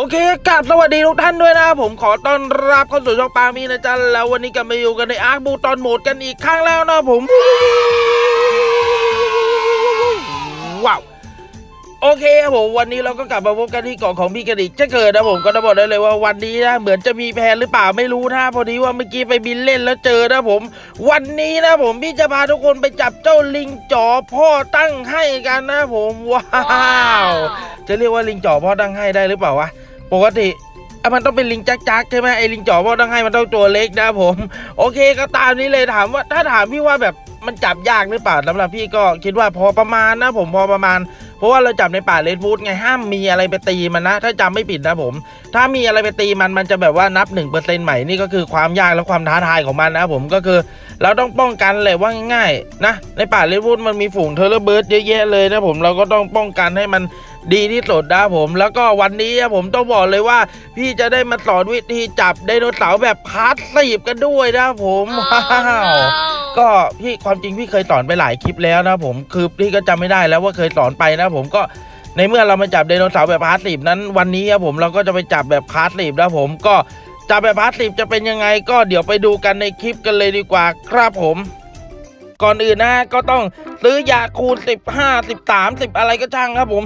โอเคกราบสวัสดีทุกท่านด้วยนะครับผมขอต้อนรับเข้าสู่ช่องปามีนะจ๊ะแล้ววันนี้ก็มาอยู่กันในอาร์คบูตอนโหมดกันอีกครั้งแล้วนะครับผม ว้าวโอเคครับผมวันนี้เราก็กลับมาพบกันที่เกาะของพี่กระดิกจะเกิดนะผมก็จะบอกได้เลยว่าวันนี้นะเหมือนจะมีแผนหรือเปล่าไม่รู้นะพอดีว่าเมื่อกี้ไปบินเล่นแล้วเจอนะผม วันนี้นะผมพี่จะพาทุกคนไปจับเจ้าลิงจ๋อพ่อตั้งให้กันนะผมว้าวจะเรียกว่าลิงจ๋อพ่อตั้งให้ได้หรือเปล่าวะ ปกติอะมันต้องเป็นลิงจักจักใช่ไหมไอ้ลิงจ๋อพ่อตั้งให้มันต้องตัวเล็กนะผม โอเคก็ตามนี้เลยถามว่าถ้าถามพี่ว่าแบบมันจับยากหรือเปล่าสำหรับพี่ก็คิดว่าพอประมาณนะผมพอประมาณ เพราะว่าเราจับในป่าเลดฟูดไงห้ามมีอะไรไปตีมันนะ ถ้าจำไม่ผิดนะผม ถ้ามีอะไรไปตีมันมันจะแบบว่านับ1%ใหม่นี่ก็คือความยากและความท้าทายของมันนะผมก็คือเราต้องป้องกันเลยว่าง่ายๆนะในป่าเลดฟูดมันมีฝูงเทอร์เบิร์ดเยอะแยะเลยนะผมเราก็ต้องป้องกันให้มัน ดีที่สุดนะผมแล้วก็วันนี้นะผมต้องบอกเลยว่า พี่จะได้มาสอนวิธีจับไดโนเสาร์แบบพาร์ทสีบกันด้วยนะผมว้าวก็พี่ความจริงพี่เคยสอนไปหลายคลิปแล้วนะผมคือพี่ก็จำไม่ได้แล้วว่าเคยสอนไปนะผมก็ในเมื่อเรามาจับไดโนเสาร์แบบพาร์ทสีบนั้นวันนี้ครับผมเราก็จะไปจับแบบพาร์ทสีบนะผมก็จับแบบพาร์ทสีบจะเป็นยังไง ก็เดี๋ยวไปดูกันในคลิปกันเลยดีกว่าครับผมก่อนอื่นนะก็ต้องซื้อยาคูณสิบห้าสิบสามสิบอะไรก็ช่างครับผม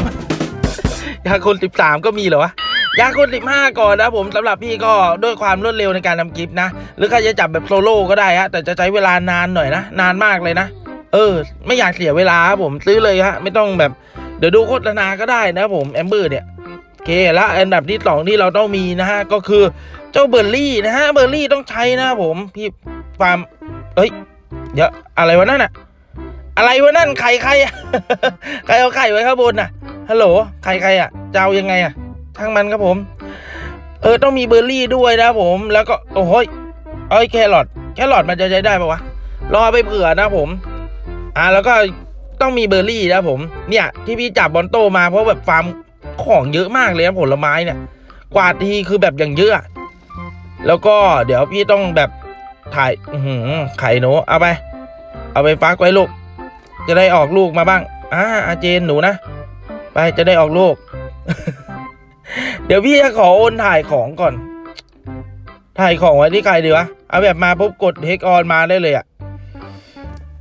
ยาคูณสิบสามก็มีเหรอวะยาคูณสิบห้าก่อนนะผมสำหรับพี่ก็ด้วยความรวดเร็วในการทำคลิปนะ หรือใครจะจับแบบโซโล่ก็ได้ฮะแต่จะใช้เวลานานหน่อยนะ นานมากเลยนะ เออ ไม่อยากเสียเวลาครับผมซื้อเลยฮะไม่ต้องแบบเดี๋ยวดูโฆษณาก็ได้นะผมแอมเบอร์เนี่ยโอเคแล้วอันดับที่สองที่เราต้องมีนะฮะก็คือเจ้าเบอร์รี่นะฮะเบอร์รี่ต้องใช้นะผมพี่ฟาร์มเอ้ยเดี๋ยวอะไรวะนั่นอะอะไรวะนั่นไข่ใครอะใครเอาไข่ไว้ข้างบนน่ะ ฮัลโหลไข่ใครอะจะเอายังไงอะช่างมันครับผม เออต้องมีเบอร์รี่ด้วยนะผม แล้วก็โอ้โหเอ้ยแครอทแครอทมันจะใช้ได้ปะวะรอไปเผื่อนะผม อ่าแล้วก็ต้องมีเบอร์รี่นะผม เนี่ย ที่พี่จับบอลโตมาเพราะแบบฟาร์มของเยอะมากเลยนะผลไม้เนี่ย กวาดทีคือแบบอย่างเยอะ แล้วก็เดี๋ยวพี่ต้องแบบถ่ายอือหืไข่หนูเอาไป เอาไปฟักไว้ลูก จะได้ออกลูกมาบ้างอ่าอาเจนหนูนะ ไปจะได้ออกลูก เดี๋ยวพี่จะขอโอนถ่ายของก่อน ถ่ายของไว้ที่ใครดีวะ เอาแบบมาปุ๊บกดเฮกออนมาได้เลยอะ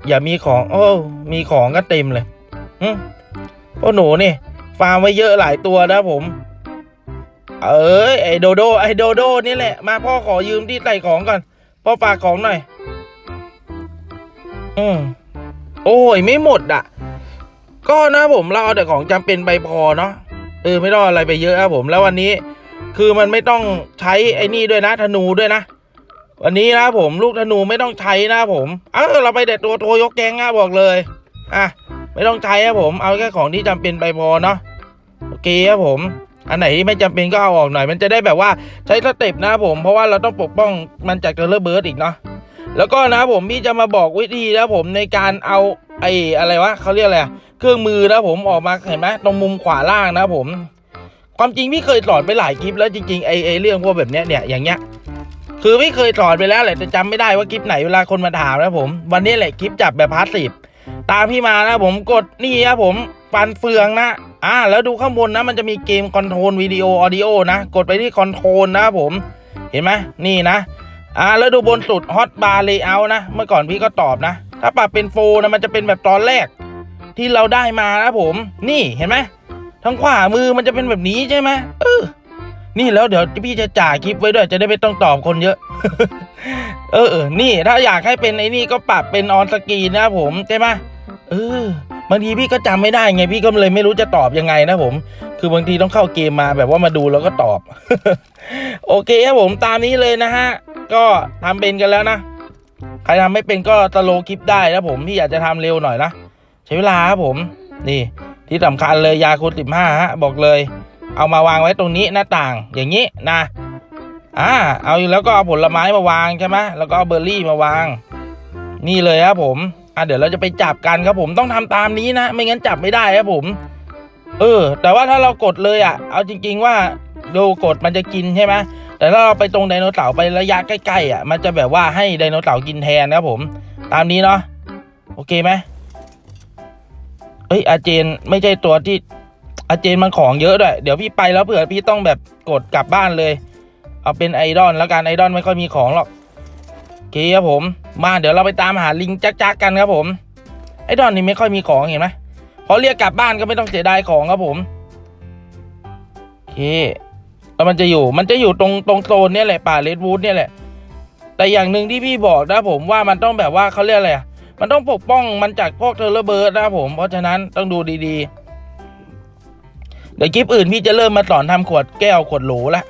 อย่ามีของ โอ้ มีของก็เต็มเลยหึพวกหนูนี่ฟาร์มไว้เยอะหลายตัวนะผม เอ้ยไอโดโดไอโดโดนี่แหละ มาพ่อขอยืมที่ใส่ของก่อน พ่อฝากของหน่อย อืมโอ้ยไม่หมดอะ ก็นะผมเราเอาแต่ของจำเป็นไปพอเนาะเออไม่ต้องอะไรไปเยอะครับผมแล้ววันนี้คือมันไม่ต้องใช้ไอ้นี่ด้วยนะธนูด้วยนะ วันนี้นะผมลูกธนูไม่ต้องใช้นะผมเออเราไปแต่ตัวโทยกแกงนะบอกเลยอะไม่ต้องใช้ครับผมเอาแค่ของที่จำเป็นไปพอเนาะโอเคครับผม อันไหนที่ไม่จำเป็นก็เอาออกหน่อย มันจะได้แบบว่าใช้สเต็ปนะผมเพราะว่าเราต้องปกป้องมันจากเทเลเบิร์ดอีกเนาะแล้วก็นะผมพี่จะมาบอกวิธีนะผมในการเอาไอ้อะไรวะเขาเรียกอะไร เครื่องมือนะผมออกมาเห็นไหมตรงมุมขวาล่างนะผม ความจริงพี่เคยสอนไปหลายคลิปแล้วจริงๆไอ้ไอเรื่องพวกแบบเนี้ยเนี่ยอย่างเงี้ยคือพี่เคยสอนไปแล้วแหละแต่จำไม่ได้ว่าคลิปไหนเวลาคนมาถามนะผม วันนี้แหละคลิปจับแบบพาสซีฟตามพี่มานะผมกดนี่นะผมฟันเฟืองนะอ่าแล้วดูข้างบนนะมันจะมีเกมคอนโทรลวิดีโอออดิโอนะ กดไปที่คอนโทรลนะผม เห็นไหมนี่นะอ่าแล้วดูบนสุดฮอตบาร์เลเยอร์นะ เมื่อก่อนพี่ก็ตอบนะ ถ้าปรับเป็นโฟนะมันจะเป็นแบบตอนแรก ที่เราได้มานะผม นี่เห็นไหมทางขวามือมันจะเป็นแบบนี้ใช่ไหมเออนี่แล้วเดี๋ยวพี่จะจ่ายคลิปไว้ด้วยจะได้ไม่ต้องตอบคนเยอะ เออเออนี่ถ้าอยากให้เป็นไอ้นี่ก็ปรับเป็นออนสกรีนนะผมใช่ไหมเออบางทีพี่ก็จำไม่ได้ไงพี่ก็เลยไม่รู้จะตอบยังไงนะผม คือบางทีต้องเข้าเกมมาแบบว่ามาดูแล้วก็ตอบ โอเคครับผมตามนี้เลยนะฮะ ก็ทำเป็นกันแล้วนะ ใครทำไม่เป็นก็สโลคลิปได้นะผมพี่อยากจะทำเร็วหน่อยนะ ช้เวลาครับผม นี่ที่สำคัญเลยยาคูณสิบห้าฮะบอกเลย เอามาวางไว้ตรงนี้หน้าต่างอย่างนี้นะอ่าเอาแล้วก็เอาผลไม้มาวางใช่ไหมแล้วก็เอาเบอร์รี่มาวาง นี่เลยครับผมอะเดี๋ยวเราจะไปจับกันครับผมต้องทำตามนี้นะ ไม่งั้นจับไม่ได้ครับผม เออ แต่ว่าถ้าเรากดเลยอะ เอาจริง ๆ ว่าดูกดมันจะกินใช่ไหมแต่ถ้าเราไปตรงไดโนเสาร์ไประยะใกล้ๆอะมันจะแบบว่าให้ไดโนเสาร์กินแทนนะครับผม ตามนี้เนาะโอเคไหม เอ้ยอาเจนไม่ใช่ตัวที่อาเจนมันของเยอะด้วย เดี๋ยวพี่ไปแล้วเผื่อพี่ต้องแบบกดกลับบ้านเลย เอาเป็นไอดอลแล้วกันไอดอลไม่ค่อยมีของหรอกโอเคครับผม มาเดี๋ยวเราไปตามหาลิงจักจักกันครับผม ไอดอลนี่ไม่ค่อยมีของเห็นไหมพอเรียกกลับบ้านก็ไม่ต้องเสียดายของครับผมโอเคแล้วมันจะอยู่มันจะอยู่ตรงตรงโซนเนี่ยแหละป่าเลดวูดเนี่ยแหละแต่อย่างหนึ่งที่พี่บอกนะผมว่ามันต้องแบบว่าเขาเรียกอะไรอะ มันต้องปกป้องมันจากพวกเทอร์เบิร์ดนะผม เพราะฉะนั้นต้องดูดีๆ เดี๋ยวคลิปอื่นพี่จะเริ่มมาสอนทำขวดแก้วขวดโหลละ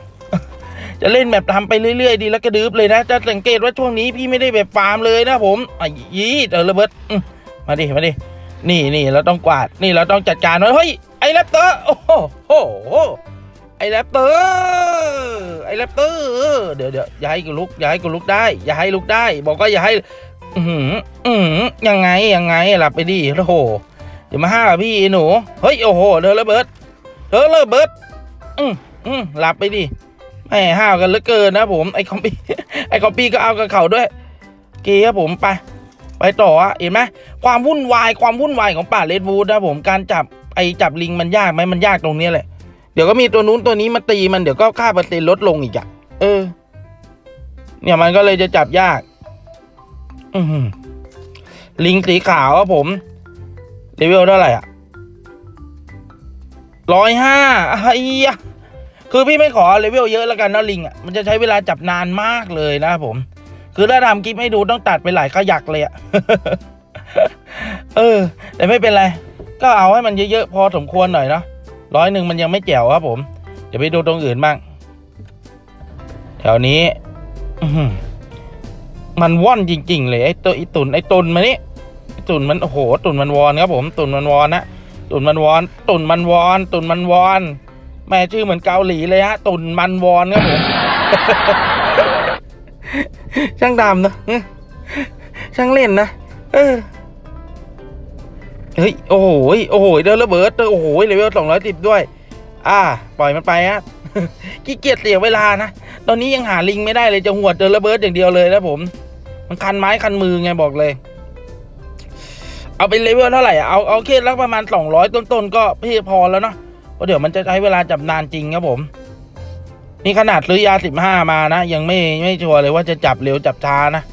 จะเล่นแบบทำไปเรื่อยๆ ดีแล้วก็ดื้อเลยนะ จะสังเกตว่าช่วงนี้พี่ไม่ได้แบบฟาร์มเลยนะผมอะยี่เทอร์เบิร์ดมาดิมาดินี่นี่เราต้องกวาดนี่เราต้องจัดการมันเฮ้ยไอ้แรปเตอร์โอ้โหไอ้แรปเตอร์ไอ้แรปเตอร์เดี๋ยวเดี๋ยวอย่าให้กูลุกอย่าให้กูลุกได้ อย่าให้ลุกได้ บอกว่าอย่าให้ อือหืออือหือยังไงยังไงหลับไปดิโอ้โหอย่ามาห้าพี่ไอ้หนูเฮ้ยโอ้โหเธอระเบิดเธอระเบิดอืมอืมหลับไปดิแหมห้าวกันเหลือเกินนะผมไอ้คอมปี้ไอ้คอมปี้ก็เอากับเขาด้วยเกีครับผมไปไปต่ออะเห็นไหมความวุ่นวายความวุ่นวายของป่าเลดวูดนะผมการจับไอ้จับลิงมันยากไหมมันยากตรงนี้แหละ เดี๋ยวก็มีตัวนู้นตัวนี้มาตีมันเดี๋ยวก็ค่าเปอร์เซ็นต์ลดลงอีกอะเออ เนี่ยมันก็เลยจะจับยาก ลิงสีขาวครับผมเลเวลเท่าไหร่อะร้อยห้าไอ้ยะคือพี่ไม่ขอเลเวลเยอะแล้วกันนะลิงอะมันจะใช้เวลาจับนานมากเลยนะครับผม คือถ้าทำคลิปให้ดูต้องตัดไปหลายขยักเลยอะเออ แต่ไม่เป็นไร ก็เอาให้มันเยอะๆพอสมควรหน่อยเนาะร้อยหนึ่งมันยังไม่แจ๋วครับผม เดี๋ยวไปดูตรงอื่นบ้าง แถวนี้ อื มันว่อนจริง ๆ เลยไอ้ตัวไอ้ตุนไอ้ตุนมานี่ไอตุนมันโอ้โหตุนมันวอนครับผมตุนมันวอนนะตุนมันวอนตุนมันวอนตุนมันวอนแม่ชื่อเหมือนเกาหลีเลยฮะตุนมันวอนครับผมช่างดำนะช่างเล่นนะเออเฮ้ยโอ้โหโอ้โหเดินระเบิดโอ้โหเลเวลสองร้อยสิบด้วย อ่า ปล่อยมันไปฮะขี้เกียจเสียเวลานะตอนนี้ยังหาลิงไม่ได้เลยจะหัวเดินระเบิดอย่างเดียวเลยนะผม มันคันไม้คันมือไงบอกเลย เอาเป็นเลเวลเท่าไหร่อะเอาเอาแค่ละประมาณสองร้อยต้นๆก็พี่พอแล้วเนาะเพราะเดี๋ยวมันจะใช้เวลาจับนานจริงครับผม นี่ขนาดซื้อยาสิบห้ามานะ ยังไม่ไม่ชัวร์เลยว่าจะจับเร็วจับช้านะ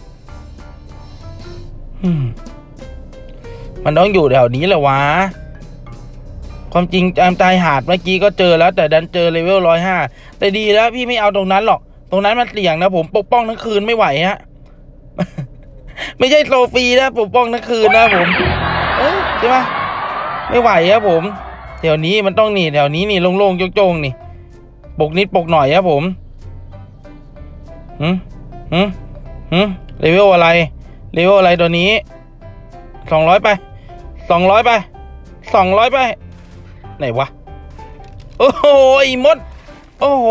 มันต้องอยู่แถวนี้แหละวะความจริงตามชายหาดเมื่อกี้ก็เจอแล้ว แต่ดันเจอเลเวลร้อยห้าแต่ดีแล้วพี่ไม่เอาตรงนั้นหรอก ตรงนั้นมันเสี่ยงนะผมปกป้องทั้งคืนไม่ไหวฮะ ไม่ใช่โซฟีนะปกป้องทั้งคืนนะผมใช่ไหมไม่ไหวครับผมแถวนี้มันต้องนี่แถวนี้นี่โล่งๆโจงๆนี่ ปกนิดปกหน่อยครับผมหืมหืมหืมเลเวลอะไรเลเวลอะไรตัวนี้สองร้อยไปสองร้อยไปสองร้อยไป ไหนวะ โอ้โหไอ้มด โอ้โห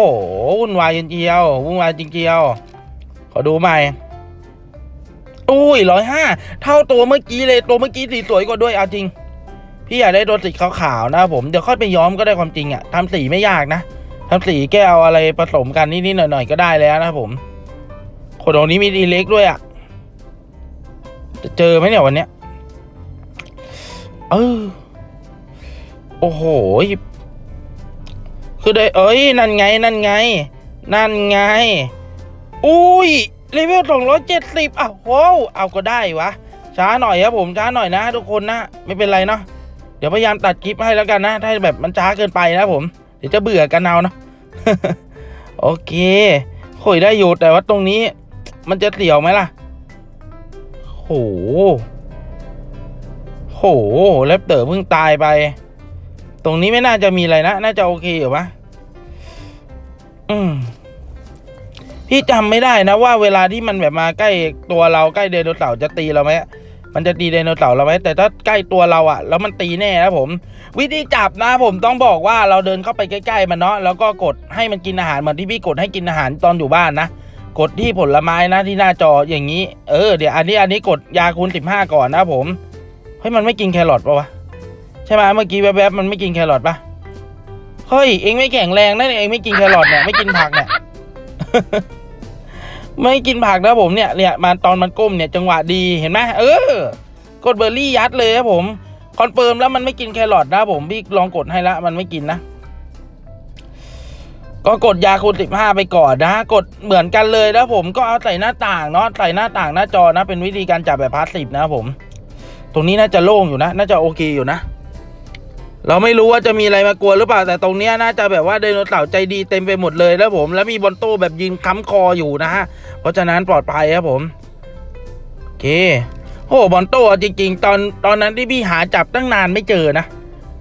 วุ่นวายจริงเจียววุ่นวายจริงเจียว ขอดูใหม่ อุ้ยร้อยห้าเท่าตัวเมื่อกี้เลยตัวเมื่อกี้สีสวยกว่าด้วยเอาจริง พี่อยากได้ตัวสีขาวๆนะครับผมเดี๋ยวค่อยไปย้อมก็ได้ความจริงอะทำสีไม่ยากนะทำสีแก้วอะไรผสมกันนิดๆหน่อยๆก็ได้แล้วนะครับผมคนตรงนี้มีดีเล็กด้วยอะจะเจอไหมเนี่ยวันเนี้ยเออโอ้โหคือได้เอ้ยนั่นไงนั่นไง นั่นไง อุ้ย เลเวลสองร้อยเจ็ดสิบอ้าวโว้วเอาก็ได้วะ ช้าหน่อยครับผมช้าหน่อยนะ ทุกคนนะ ไม่เป็นไรเนาะเดี๋ยวพยายามตัดคลิปให้แล้วกันนะ ถ้าแบบมันช้าเกินไปนะผม เดี๋ยวจะเบื่อกันเอาเนาะโอเคคุยได้อยู่แต่ว่าตรงนี้ มันจะเสียวไหมล่ะโหโหแรปเตอร์เพิ่งตายไป ตรงนี้ไม่น่าจะมีอะไรนะ น่าจะโอเคอยู่ปะอืม พี่จำไม่ได้นะว่าเวลาที่มันแบบมาใกล้ตัวเราใกล้ไดโนเสาร์จะตีเราไหมมันจะตีไดโนเสาร์เราไหมแต่ถ้าใกล้ตัวเราอะแล้วมันตีแน่นะผม วิธีจับนะผมต้องบอกว่าเราเดินเข้าไปใกล้ๆมันเนาะแล้วก็กดให้มันกินอาหารเหมือนที่พี่กดให้กินอาหารตอนอยู่บ้านนะกดที่ผลไม้นะที่หน้าจออย่างนี้ เออเดี๋ยวอันนี้อันนี้กดยาคูณสิบห้าก่อนนะผมเฮ้ยมันไม่กินแครอทปะวะใช่ไหมเมื่อกี้แวบๆมันไม่กินแครอทปะเฮ้ยเองไม่แข็งแรงนี่เองไม่กินแครอทเนี่ยไม่กินผักเนี่ย ไม่กินผักนะผมเนี่ยเนี่ยมาตอนมันก้มเนี่ยจังหวะดีเห็นไหมเออกดเบอร์รี่ยัดเลยครับผมคอนเฟิร์มแล้วมันไม่กินแครอทนะผมพี่ลองกดให้แล้วมันไม่กินนะ ก็กดยาคูณสิบห้าไปก่อนนะ กดเหมือนกันเลยนะผมก็เอาใส่หน้าต่างเนาะใส่หน้าต่างหน้าจอนะ เป็นวิธีการจับแบบพาสซีฟนะผม ตรงนี้น่าจะโล่งอยู่นะ น่าจะโอเคอยู่นะ เราไม่รู้ว่าจะมีอะไรมากวนหรือเปล่าแต่ตรงเนี้ยน่าจะแบบว่าไดโนเสาร์ใจดีเต็มไปหมดเลยแล้วผมแล้วมีบอลโต้แบบยืนค้ำคออยู่นะฮะเพราะฉะนั้นปลอดภัยครับผมโอเคโอ้บอลโต้จริง ๆ ตอนตอนนั้นที่พี่หาจับตั้งนานไม่เจอนะ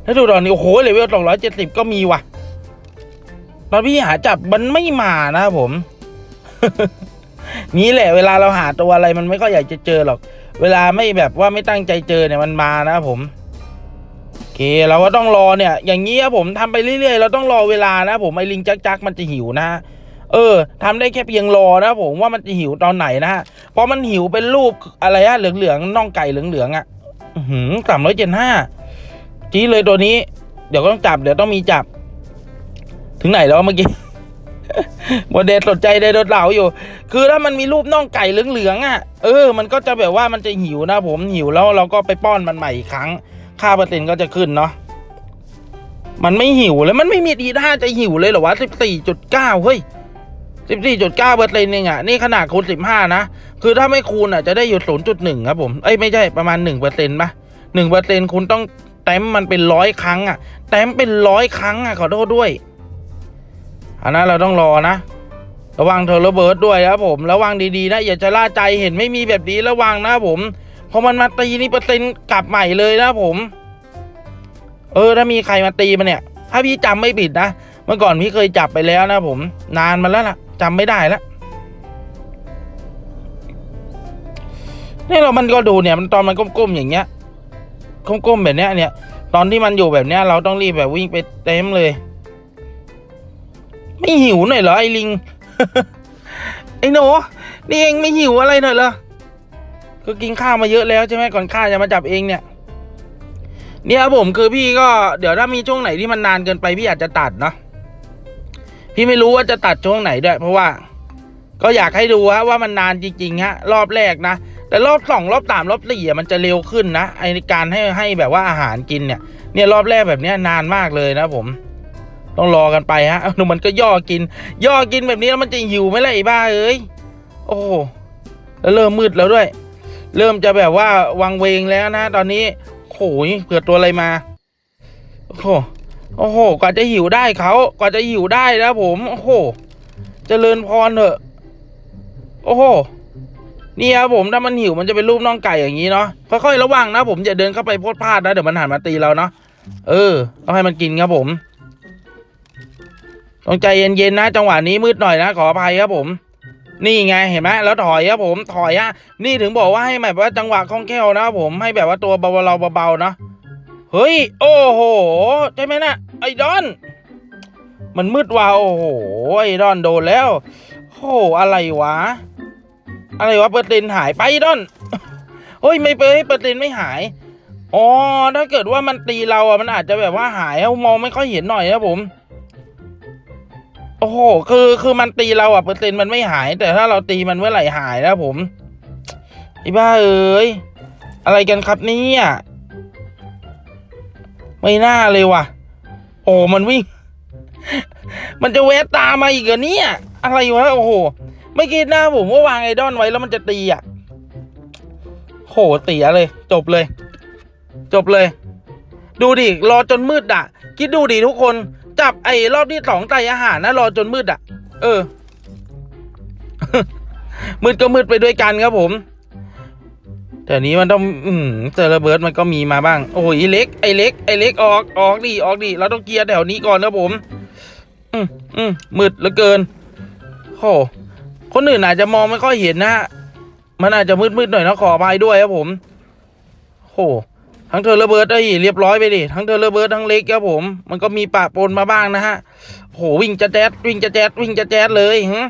ถ้าดูตอนนี้โอ้โหเลเวลสองร้อยเจ็ดสิบก็มีว่ะ ตอนพี่หาจับมันไม่มานะผมนี้แหละเวลาเราหาตัวอะไรมันไม่ค่อยอยากจะเจอหรอก เวลาไม่แบบว่าไม่ตั้งใจเจอเนี่ยมันมานะผม เคเราก็ต้องรอเนี่ย อย่างนี้ครับผมทำไปเรื่อยๆ เราต้องรอเวลานะผมไอ้ลิงจักจักมันจะหิวนะเออทำได้แค่เพียงรอนะผมว่ามันจะหิวตอนไหนนะฮะพอมันหิวเป็นรูปอะไรอะเหลืองๆน่องไก่เหลืองๆอะหืมสามร้อยเจ็ดห้าจี้เลยตัวนี้ เดี๋ยวก็ต้องจับเดี๋ยวต้องมีจับ ถึงไหนแล้วเมื่อกี้โมเดลสนใจไดโนเสาร์อยู่ คือถ้ามันมีรูปน่องไก่เหลืองๆอะ เออ มันก็จะแบบว่ามันจะหิวนะผมหิวแล้วเราก็ไปป้อนมันใหม่อีกครั้ง ค่าเปอร์เซ็นต์ก็จะขึ้นเนาะมันไม่หิวแล้วมันไม่มีดีท่าจะหิวเลยเหรอวะสิบสี่จุดเก้าเฮ้ยสิบสี่จุดเก้าเปอร์เซ็นต์เองอะนี่ขนาดคูณสิบห้านะ คือถ้าไม่คูณอะจะได้อยู่ศูนย์จุดหนึ่งครับผม เอ้ยไม่ใช่ประมาณหนึ่งเปอร์เซ็นต์ปะหนึ่งเปอร์เซ็นต์คุณต้องแต้มมันเป็นร้อยครั้งอะแต้มเป็นร้อยครั้งอะขอโทษด้วย อันนั้นเราต้องรอนะ ระวังเทอร์เบิร์ดด้วยนะครับผม ระวังดีๆนะอย่าจะล่าใจเห็นไม่มีแบบนี้ระวังนะผม พอมันมาตีนี่เปอร์เซ็นต์กลับใหม่เลยนะผม เออถ้ามีใครมาตีมันเนี่ย ถ้าพี่จำไม่ผิดนะเมื่อก่อนพี่เคยจับไปแล้วนะผม นานมาแล้วล่ะจำไม่ได้แล้วนี่เรามันก็ดูเนี่ยมันตอนมันก้มๆอย่างเงี้ยก้มๆแบบเนี้ยเนี่ย ตอนที่มันอยู่แบบเนี้ย เราต้องรีบแบบวิ่งไปเต็มเลย ไม่หิวหน่อยเหรอไอ้ลิงไอ้หนูนี่เองไม่หิวอะไรหน่อยเหรอ ก็กินข้าวมาเยอะแล้วใช่ไหมก่อนข้าจะมาจับเองเนี่ย เนี่ยครับผมคือพี่ก็เดี๋ยวถ้ามีช่วงไหนที่มันนานเกินไปพี่อาจจะตัดเนาะพี่ไม่รู้ว่าจะตัดช่วงไหนด้วย เพราะว่า ก็อยากให้ดูฮะว่ามันนานจริงๆฮะ รอบแรกนะแต่รอบสองรอบสามรอบสี่มันจะเร็วขึ้นนะไอการให้ให้แบบว่าอาหารกินเนี่ย เนี่ยรอบแรกแบบนี้นานมากเลยนะผม ต้องรอกันไปฮะหนูมันก็ย่อกิน ย่อกินแบบนี้แล้วมันจะหิวไหมล่ะไอ้บ้าเอ้ยโอ้แล้วเริ่มมืดแล้วด้วย เริ่มจะแบบว่าวังเวงแล้วนะ ตอนนี้โอ้ยเกิดตัวอะไรมา โอ้โหโอ้โหกว่าจะหิวได้เขากว่าจะหิวได้นะผมโอ้โหเจริญพรเถอะโอ้โหนี่ครับผมถ้ามันหิวมันจะเป็นรูปน่องไก่อย่างนี้เนาะค่อยๆระวังนะผมอย่าเดินเข้าไปโพดพลาดนะเดี๋ยวมันหันมาตีเราเนาะเออต้องให้มันกินครับผมต้องใจเย็นๆนะ จังหวะนี้มืดหน่อยนะขออภัยครับผม นี่ไงเห็นไหมแล้วถอยครับผมถอยอะนี่ถึงบอกว่าให้แบบว่าจังหวะคล่องแคล่วนะครับผมให้แบบว่าตัวเบาๆเบาๆเนาะเฮ้ยโอ้โหใช่ไหมนะไอ้ดอน มันมืดว่ะโอ้โหไอ้ดอนโดนแล้วโอ้โหอะไรวะ อะไรวะเปอร์เซ็นหายไปไอ้ดอนเฮ้ยไม่เปอร์เปอร์เซ็นไม่หายอ๋อถ้าเกิดว่ามันตีเราอะมันอาจจะแบบว่าหายอะมองไม่ค่อยเห็นหน่อยนะผม อ้โห คือคือมันตีเราอะเปอร์เซ็นต์มันไม่หาย แต่ถ้าเราตีมันเมื่อไหร่หายนะผมไอ้บ้าเอ้ยอะไรกันครับเนี่ยไม่น่าเลยว่ะ โอ้มันวิ่ง มันจะแวะตามมาอีกเหรอเนี่ย อะไรวะโอ้โห ไม่คิดนะผมว่าวางไอดอนไว้แล้วมันจะตีอะโหเสียเลย จบเลย จบเลย ดูดิรอจนมืดอะ คิดดูดิทุกคน จับไอ้รอบที่สองไต่อาหารนะรอจนมืดอะ เออ มืดก็มืดไปด้วยกันครับผม แต่นี้มันต้อง อืมเซอร์เบิดมันก็มีมาบ้าง โอ้ยไอเล็กไอ้เล็กไอ้เล็กออกออกดิออกดิเราต้องเคลียร์แถวนี้ก่อนครับผม อืมอืมมืดเหลือเกินโอ้คนอื่นอาจจะมองไม่ค่อยเห็นนะฮะมันอาจจะมืดๆหน่อยนะขออภัยด้วยครับผมโอ้ ทั้งเทอระเบิร์ดไอ้ยเรียบร้อยไปดิทั้งเทอระเบิร์ดทั้งเล็กครับผม มันก็มีปะปนมาบ้างนะฮะโหวิ่งจะแจ๊ดวิ่งจะแจ๊ดวิ่งจะแจ๊ดเลยฮะ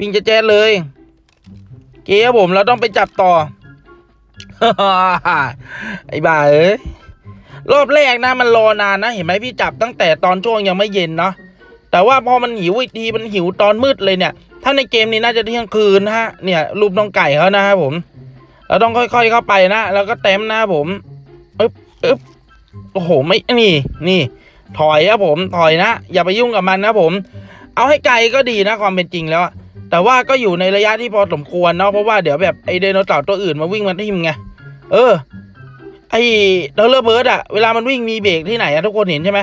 วิ่งจะแจ๊ดเลยเก๋ครับผมเราต้องไปจับต่อไอ้บ้าเอ้ยรอบแรกนะมันรอนานนะเห็นไหมพี่จับตั้งแต่ตอนช่วงยังไม่เย็นเนาะแต่ว่าพอมันหิวอีกทีมันหิวตอนมืดเลยเนี่ย ถ้าในเกมนี้น่าจะเที่ยงคืนนะฮะเนี่ยรูปน้องไก่เขานะครับผม เราต้องค่อยๆเข้าไปนะแล้วก็เต็มนะครับผม อึ๊บอึ๊บโอ้โห ไม่ นี่ นี่ ถอยครับผม ถอยนะ อย่าไปยุ่งกับมันนะผม เอาให้ไกลก็ดีนะความเป็นจริงแล้ว แต่ว่าก็อยู่ในระยะที่พอสมควรเนาะ เพราะว่าเดี๋ยวแบบไอไดโนเสาร์ตัวอื่นมาวิ่งมาทิ่มไง เออ ไอเดลเลอร์เบิร์ดอะเวลามันวิ่งมีเบรกที่ไหนอะทุกคนเห็นใช่ไหม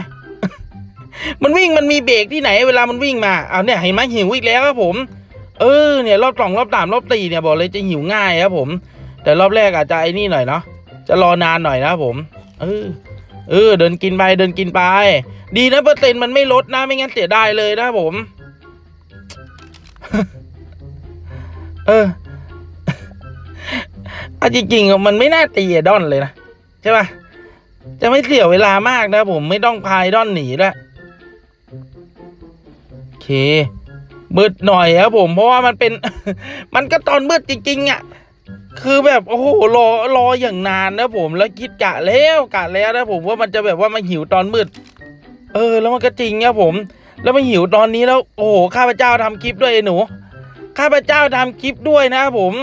มันวิ่งมันมีเบรกที่ไหน เวลามันวิ่งมา เอาเนี่ยเห็นไหมหิวอีกแล้วครับผม เออ เนี่ยรอบสองรอบสามรอบสี่เนี่ยบอกเลยจะหิวง่ายครับผม แต่รอบแรกอาจจะไอ้นี่หน่อยเนาะ จะรอนานหน่อยนะผม เออ เออ เดินกินไปเดินกินไป ดีนะเปอร์เซ็นต์มันไม่ลดนะไม่งั้นเสียดายเลยนะผม เอออะจริงๆอะมันไม่น่าตีไอดอนเลยนะใช่ปะจะไม่เสียเวลามากนะผมไม่ต้องพายดอนหนีด้วโอเคมืดหน่อยครับผม เพราะว่ามันเป็น มันก็ตอนมืดจริงๆอะ คือแบบโอ้โหรอรออย่างนานนะผมแล้วคิดกะแล้วกะแล้วนะผมว่ามันจะแบบว่ามันหิวตอนมืด เออ แล้วมันก็จริงครับผม แล้วมันหิวตอนนี้แล้วโอ้โหข้าพเจ้าทำคลิปด้วยไอ้หนู ข้าพเจ้าทำคลิปด้วยนะครับผม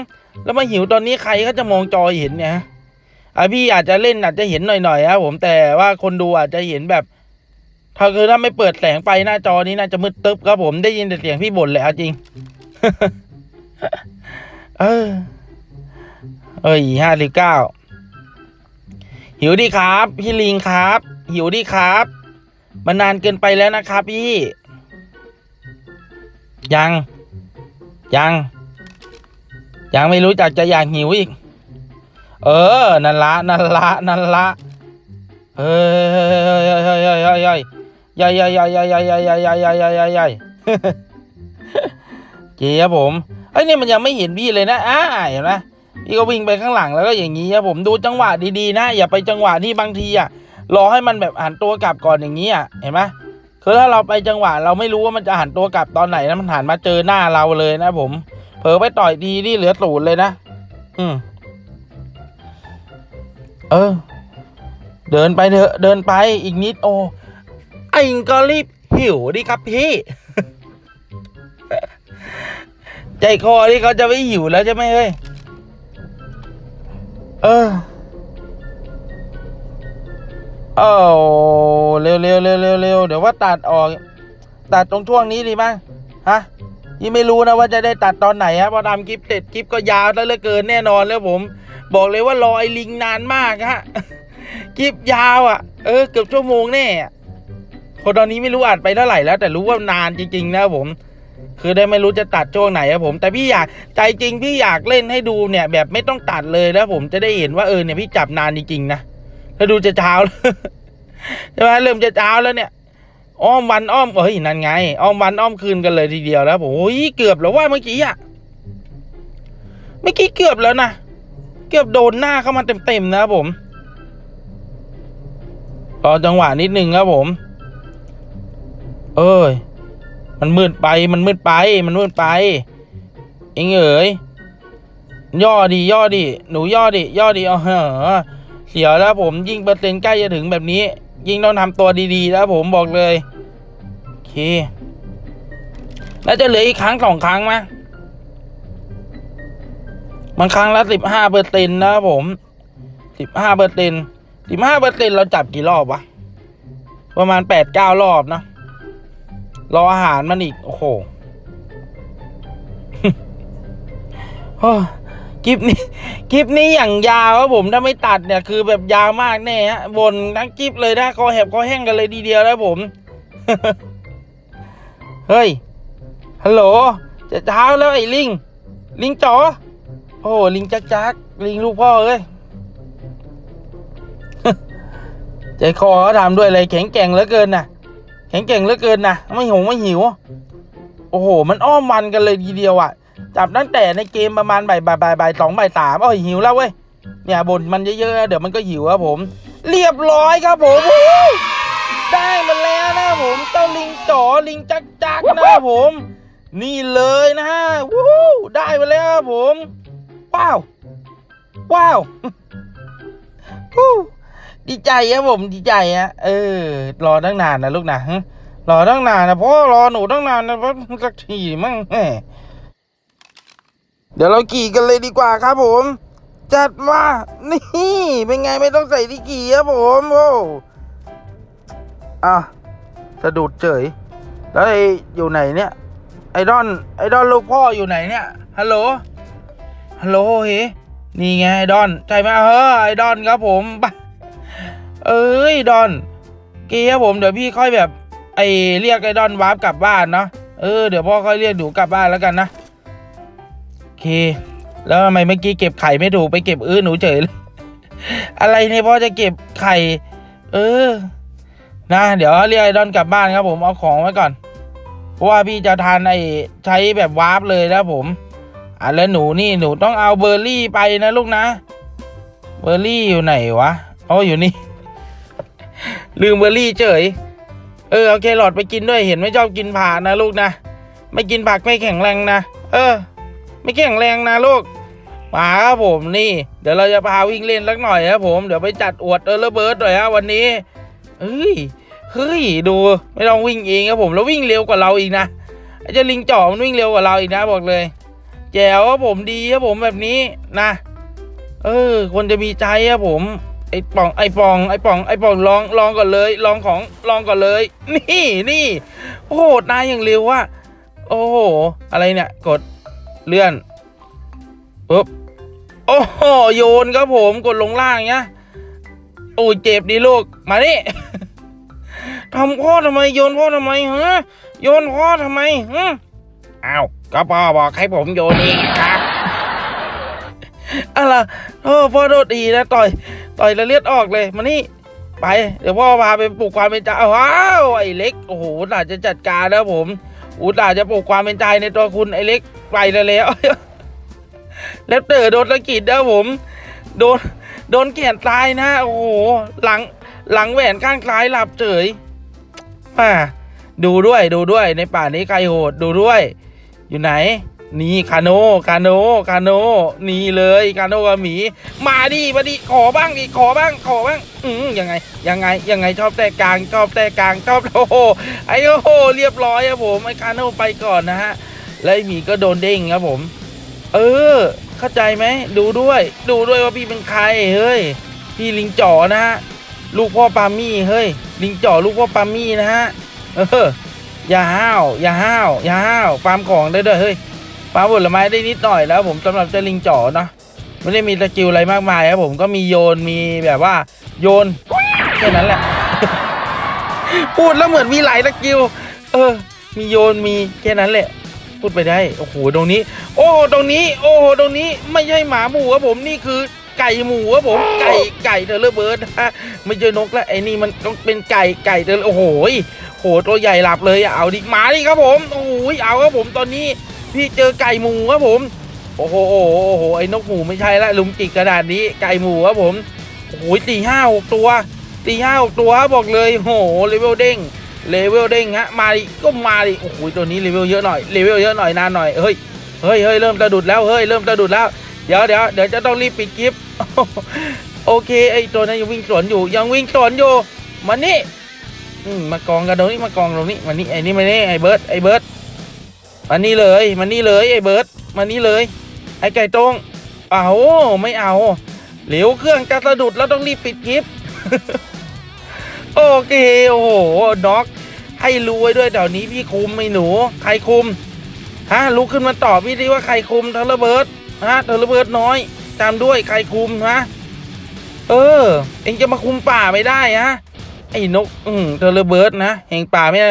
แล้วมาหิวตอนนี้ใครก็จะมองจอเห็นเนี่ยฮะอะพี่อาจจะเล่นอาจจะเห็นหน่อยๆครับผมแต่ว่าคนดูอาจจะเห็นแบบถ้าคือถ้าไม่เปิดแสงไฟหน้าจอนี้น่าจะมืดตึ๊บครับผมได้ยินแต่เสียงพี่บ่นเลยเอาจริง เออ เอ้ยห้าสิบเก้าหิวดีครับ พี่ลิงครับ หิวดีครับ มันนานเกินไปแล้วนะครับพี่ ยัง ยัง ยังไม่รู้จักจะอยากหิวอีก เออ นั่นละนั่นละนั่นละเฮ้ยเฮ้ยเฮ้ยเฮ้ยเฮ้ยเฮ้ยเฮ้ยเฮ้ยเฮ้ยเฮ้ยเฮ้ยเฮ้ยเฮ้ยเฮ้ยเฮ้ยเฮ้ยเฮ้ยเฮ้ยเฮ้ยเจี๊ยบผมเอ้ยนี่มันยังไม่เห็นพี่เลยนะอ่าเห็นไหม พี่ก็วิ่งไปข้างหลังแล้วก็อย่างนี้ครับผมดูจังหวะดีๆนะ อย่าไปจังหวะที่บางทีอะรอให้มันแบบหันตัวกลับก่อนอย่างนี้อะเห็นไหมคือถ้าเราไปจังหวะเราไม่รู้ว่ามันจะหันตัวกลับตอนไหนนะมันหันมาเจอหน้าเราเลยนะผม เผลอไปต่อยทีนี่เหลือศูนย์เลยนะอืมเออ เดินไปเถอะเดินไปอีกนิดโอไอ้ก็รีบหิวดิครับพี่ ใจคอที่เขาจะไม่หิวแล้วใช่ไหมเฮ้ย เออเออเร็วเร็วเร็วเร็วเร็วเดี๋ยวว่าตัดออก ตัดตรงช่วงนี้ดีมั้งฮะยี่ไม่รู้นะว่าจะได้ตัดตอนไหนฮะพอทำคลิปเสร็จคลิปก็ยาวแล้วเหลือเกินแน่นอนแล้วผม บอกเลยว่ารอไอ้ลิงนานมากฮะคลิปยาวอะ เออเกือบชั่วโมงแน่อะพอตอนนี้ไม่รู้อัดไปเท่าไหร่แล้ว แต่รู้ว่านานจริง ๆ นะผม คือได้ไม่รู้จะตัดช่วงไหนครับผมแต่พี่อยากใจจริงพี่อยากเล่นให้ดูเนี่ยแบบไม่ต้องตัดเลยแล้วผมจะได้เห็นว่าเออเนี่ยพี่จับนานจริงๆนะแล้วดูจะเช้าแล้วใช่ไหมเริ่มจะเช้าแล้วเนี่ย อ้อมวันอ้อมเฮ้ยนั่นไง อ้อมวันอ้อมคืนกันเลยทีเดียวแล้วผมโอ้ยเกือบแล้วว่าเมื่อกี้อะเมื่อกี้เกือบแล้วนะเกือบโดนหน้าเข้ามาเต็มๆนะครับผมรอจังหวะนิดนึงครับผม เอ้ย มันมืดไป มันมืดไป มันมืดไป เองเอ๋ย ย่อดิ ย่อดิ หนูย่อดิ ย่อดิเอาเหอะเสียแล้วผมยิ่งเปอร์เซ็นต์ใกล้จะถึงแบบนี้ ยิ่งต้องทำตัวดีๆ แล้วผมบอกเลย โอเค แล้วจะเหลืออีกครั้งสองครั้งไหมมันครั้งละสิบห้าเปอร์เซ็นต์นะครับผมสิบห้าเปอร์เซ็นต์สิบห้าเปอร์เซ็นต์เราจับกี่รอบวะ ประมาณแปดเก้ารอบนะ รออาหารมันอีก โอ้โหคลิปนี้คลิปนี้อย่างยาวครับผมถ้าไม่ตัดเนี่ยคือแบบยาวมากแน่ฮะบนทั้งคลิปเลยนะคอแหบคอแห้งกันเลยทีเดียวแล้วผม เฮ้ยฮัลโหลจะเช้าแล้วไอ้ลิง ลิงจ๋อโอ้โหลิงจักจักลิงลูกพ่อเอ้ยใจคอเขาทำด้วยอะไรแข็งแกร่งเหลือเกินน่ะ ข็งแกร่งเหลือเกินนะไม่หงไม่หิว โอ้โห มันอ้อมมันกันเลยทีเดียวอะ จับตั้งแต่ในเกมประมาณบ่ายบ่ายบ่ายบ่ายสองบ่ายสามโอ้ยหิวแล้วเว้ยเนี่ยบนมันเยอะๆเดี๋ยวมันก็หิวครับผม เรียบร้อยครับผมได้มาแล้วนะผมเจ้าลิงจ๋อลิงจักจักนะผม นี่เลยนะฮะวู้ฮู้ได้มาแล้วครับผม ว้าว ว้าวฮู้ ดีใจครับผมดีใจฮะเออ รอตั้งนานนะลูกนะรอตั้งนานนะพ่อรอหนูตั้งนานนะพ่อสักทีมั่งเดี๋ยวเราขี่กันเลยดีกว่าครับผม จัดมานี่เป็นไงไม่ต้องใส่ที่กี่ครับผมโอ้อะสะดุดเฉยแล้วไอ้อยู่ไหนเนี่ย ไอดอนไอดอนลูกพ่ออยู่ไหนเนี่ยฮัลโหลฮัลโหลเฮนี่ไงไอดอนใช่ไหมเฮ้อไอดอนครับผมไป เอ้ยดอนเกีครับผมเดี๋ยวพี่ค่อยแบบไอเรียกไอดอนวาร์ปกลับบ้านเนาะเออเดี๋ยวพ่อค่อยเรียกหนูกลับบ้านแล้วกันนะโอเค แล้วทำไมเมื่อกี้เก็บไข่ไม่ถูกไปเก็บอื้อหนูเฉยเลยอะไรเนี่ยพ่อจะเก็บไข่ เออ นะ เดี๋ยวเรียกไอดอนกลับบ้านครับผมเอาของไว้ก่อน เพราะว่าพี่จะทานไอใช้แบบวาร์ปเลยนะผมอะแล้วหนูนี่หนูต้องเอาเบอร์รี่ไปนะลูกนะ เบอร์รี่อยู่ไหนวะอ๋ออยู่นี่ ลืมเบอร์รี่เฉย เออเอาแครอทไปกินด้วยเห็นไม่ชอบกินผักนะลูกนะ ไม่กินผักไม่แข็งแรงนะ เออ ไม่แข็งแรงนะลูกมาครับผมนี่ เดี๋ยวเราจะพาวิ่งเล่นสักหน่อยครับผมเดี๋ยวไปจัดอวดเออร์เบิร์ดหน่อยฮะวันนี้เฮ้ยเฮ้ยดูไม่ต้องวิ่งเองครับผมแล้ววิ่งเร็วกว่าเราอีกนะไอ้เจ้าลิงจ่อมันวิ่งเร็วกว่าเราอีกนะบอกเลยแจ๋วครับผมดีครับผมแบบนี้นะ เออคนจะมีใจครับผม ไอ้ป่องไอ้ป่องไอ้ป่องไอ้ป่องลองลองก่อนเลยลองของลองก่อนเลย นี่นี่โอ้โหนายอย่างเร็วว่ะโอ้โหอะไรเนี่ย กดเลื่อนปุ๊บโอ้โหโยนครับผมกดลงล่างเนี้ยโอ้เจ็บดีลูกมานี่ทำพ่อทำไมโยนพ่อทำไมฮะโยนพ่อทำไมฮะอ้าวก็พ่อบอกให้ผมโยนเองครับอะไรโอ้พ่อโดดดีนะต่อย ต่อยแล้วเลือดออกเลยมานี่ไป เดี๋ยวพ่อพาไปปลูกความเป็นใจว้าวไอ้เล็กโอ้โหน่าจะจัดการแล้วผมอูน่าจะปลูกความเป็นใจในตัวคุณไอ้เล็กไปแล้วแล้วแล้วเต๋อโดนตะกิดนะผมโดนโดนแขนตายนะโอ้โหหลังหลังแหวนข้างซ้ายหลับเฉยอ่าดูด้วยดูด้วยในป่านี้ใครโหดดูด้วย อยู่ไหน นี่คาโนคาโนคาโนนี่เลยคาโนกับหมี มาดิมาดิขอบ้างดิขอบ้างขอบ้างอืมยังไงยังไงยังไงชอบแต่กลางชอบแต่กลางชอบโอ้โหไอ้โอ้โหเรียบร้อยครับผมไอ้คาโนไปก่อนนะฮะแล้วหมีก็โดนเด้งครับผม เออ เข้าใจไหมดูด้วย ดูด้วยว่าพี่เป็นใครเฮ้ยพี่ลิงจ่อนะฮะลูกพ่อปามี่เฮ้ย ลิงจ่อลูกพ่อปามี่นะฮะเอออย่าห้าวอย่าห้าวอย่าห้าวฟาร์มของได้ด้วยเฮ้ย ฟาผลไม้ได้นิดหน่อยแล้วผมสำหรับเจ้าลิงจ่อเนาะไม่ได้มีสกิลอะไรมากมายครับผมก็มีโยนมีแบบว่าโยนแค่นั้นแหละ พูดแล้วเหมือนมีหลายสกิล เออ มีโยนมีแค่นั้นแหละ พูดไปได้โอ้โหตรงนี้ โอ้ตรงนี้ โอ้โหตรงนี้ไม่ใช่หมาหมูครับผมนี่คือไก่หมูครับผมไก่ไก่เทเลอร์เบิร์ดฮะไม่ใช่นกแล้วไอ้นี่มันต้องเป็นไก่ไก่เทเลอโอ้โหโหตัวใหญ่หลับเลยอะเอาดิมาดิครับผมโอ้โหยเอาครับผมตอนนี้ พี่เจอไก่หมูครับผม โอ้โหโอ้โหโอ้โหไอ้นกหมูไม่ใช่ละลุมจิกขนาดนี้ไก่หมูครับผมโอ้โหตีห้าหกตัวตีห้าหกตัวบอกเลยโอ้โหเลเวลเด้งเลเวลเด้งฮะมาดิก็มาดิโอ้โหตัวนี้เลเวลเยอะหน่อยเลเวลเยอะหน่อยนานหน่อยเฮ้ยเฮ้ยเฮ้ยเริ่มตะดุดแล้วเฮ้ยเริ่มตะดุดแล้วเดี๋ยวเดี๋ยวเดี๋ยวจะต้องรีบปิดคลิปโอเคไอ้ตัวนั้นยังวิ่งสวนอยู่ยังวิ่งสวนอยู่มานี่อืมมากองกันตรงนี้มากองตรงนี้มานี่ไอ้นี่มานี่ไอ้เบิร์ดไอ้เบิร์ด มานี่เลยมานี่เลยไอ้เบิร์ดมานี่เลย ไอ้ไก่ตรงเอาไม่เอา เหลวเครื่องจะสะดุดแล้วต้องรีบปิดคลิปโอเค โอ้โหน็อกให้รู้ไว้ด้วยเดี๋ยวนี้พี่คุมไม่หนู ใครคุมฮะลุกขึ้นมาตอบพี่ดิว่าใครคุมเทเลเบิร์ดฮะเทเลเบิร์ดน้อยจำด้วยใครคุมฮะเออ เองจะมาคุมป่าไม่ได้ฮะไอ้นก อืมเทเลเบิร์ดนะแห่งป่าไม่ได้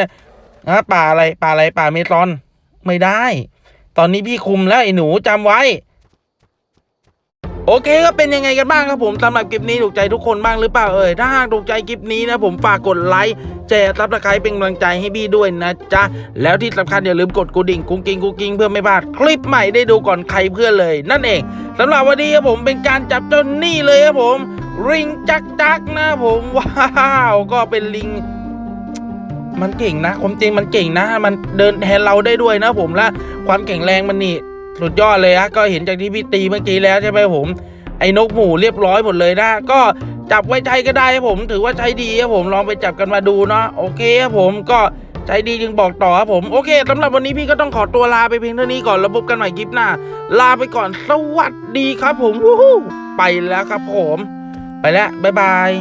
ฮะป่าอะไรป่าอะไรป่าเมซอน ไม่ได้ ตอนนี้พี่คุมแล้วไอ้หนูจำไว้ โอเคก็เป็นยังไงกันบ้างครับผมสำหรับคลิปนี้ถูกใจทุกคนบ้างหรือเปล่าเอ่ยถ้าหากถูกใจคลิปนี้นะผมฝากกดไลค์แชร์ซับสไครป์เป็นกำลังใจให้พี่ด้วยนะจ๊ะแล้วที่สำคัญอย่าลืมกดกระดิ่งกุ้งกิ้งกุ้งกิ้งเพื่อไม่พลาดคลิปใหม่ได้ดูก่อนใครเพื่อนเลย นั่นเองสำหรับวันนี้ครับผมเป็นการจับเจ้านี่เลยครับผมริงจักจักนะผมว้าวก็เป็นลิง มันเก่งนะความจริงมันเก่งนะ มันเดินแทนเราได้ด้วยนะผมและความแข็งแรงมันนี่สุดยอดเลยฮะก็เห็นจากที่พี่ตีเมื่อกี้แล้วใช่ไหมผม ไอ้นกหมูเรียบร้อยหมดเลยนะ ก็จับไว้ใช้ก็ได้ครับผม ถือว่าใช้ดีครับผมลองไปจับกันมาดูเนาะโอเคครับผมก็ใจดีจึงบอกต่อครับผมโอเคสำหรับวันนี้พี่ก็ต้องขอตัวลาไปเพียงเท่านี้ก่อนแล้วพบกันใหม่คลิปหน้า ลาไปก่อนสวัสดีครับผมวู้ฮู้ไปแล้วครับผม ไปแล้วบ๊ายบาย